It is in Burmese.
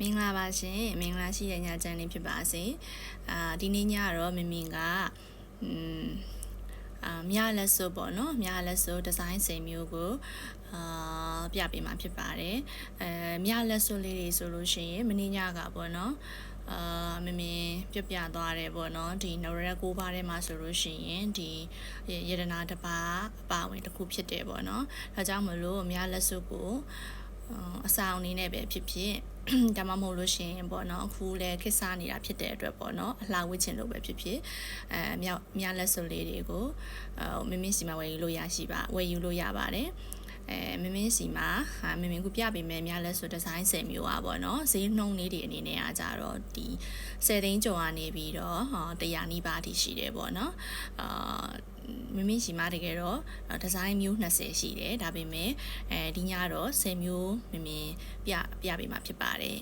မင်္ဂလာပါရှင်မင်္ဂလာရှိတဲ့ညချမ်းလေးဖြစ်ပါစေအာဒီနေ့ညကတော့မမင်ကอืมအာမြလက်စုပ်ပေါ့နော်မြလက်စုပ်ဒီဇိုင်းစိန်မျိုးကိုအာပြပေးမှာဖြစ်ပါတယ်အဲမြလက်စုပ်လေးတွေဆိုလို့ရှိရင်မင်းညကပေါ့နော်အာမမင်ပြပြသွားတယ်ပေါ့နော်ဒီနရရက်ကိုပါထဲမှာဆိုလို့ရှိရင်ဒီယရနာတစ်ပါးအပါဝင်တစ်ခုဖြစ်တယ်ပေါ့နော်ဒါကြောင့်မလို့မြလက်စုပ်ကို အဆောင်အနေနဲ့ပဲဖြစ်ဖြစ်ဒါမှမဟုတ်လို့ရှိရင်ပေါ့နော်အခုလည်းခစ်စားနေတာဖြစ်တဲ့အတွက်ပေါ့နော်အလှဝစ်ချင်လို့ပဲဖြစ်ဖြစ်အဲမြောက်မြလက်စုပ်လေးတွေကိုအဲမင်းမင်းစီမှာဝယ်ယူလို့ရရှိပါဝယ်ယူလို့ရပါတယ် အဲမင်းမင်းစီမှာဟာမင်းမင်းကိုပြပေးမယ်များလဲဆိုဒီဇိုင်း10မျိုးอ่ะပေါ့နော်ဈေးနှုန်းလေးတွေအနေနဲ့အားကြတော့ဒီ10သိန်းကျော်ကနေပြီးတော့ဟော100နီးပါးအထိရှိတယ်ပေါ့နော်အာမမင်းရှိမတကယ်တော့ဒီဇိုင်းမျိုး20ရှိတယ်ဒါပေမဲ့အဲဒီညတော့10မျိုးမမင်းပြပြပေးမှာဖြစ်ပါတယ်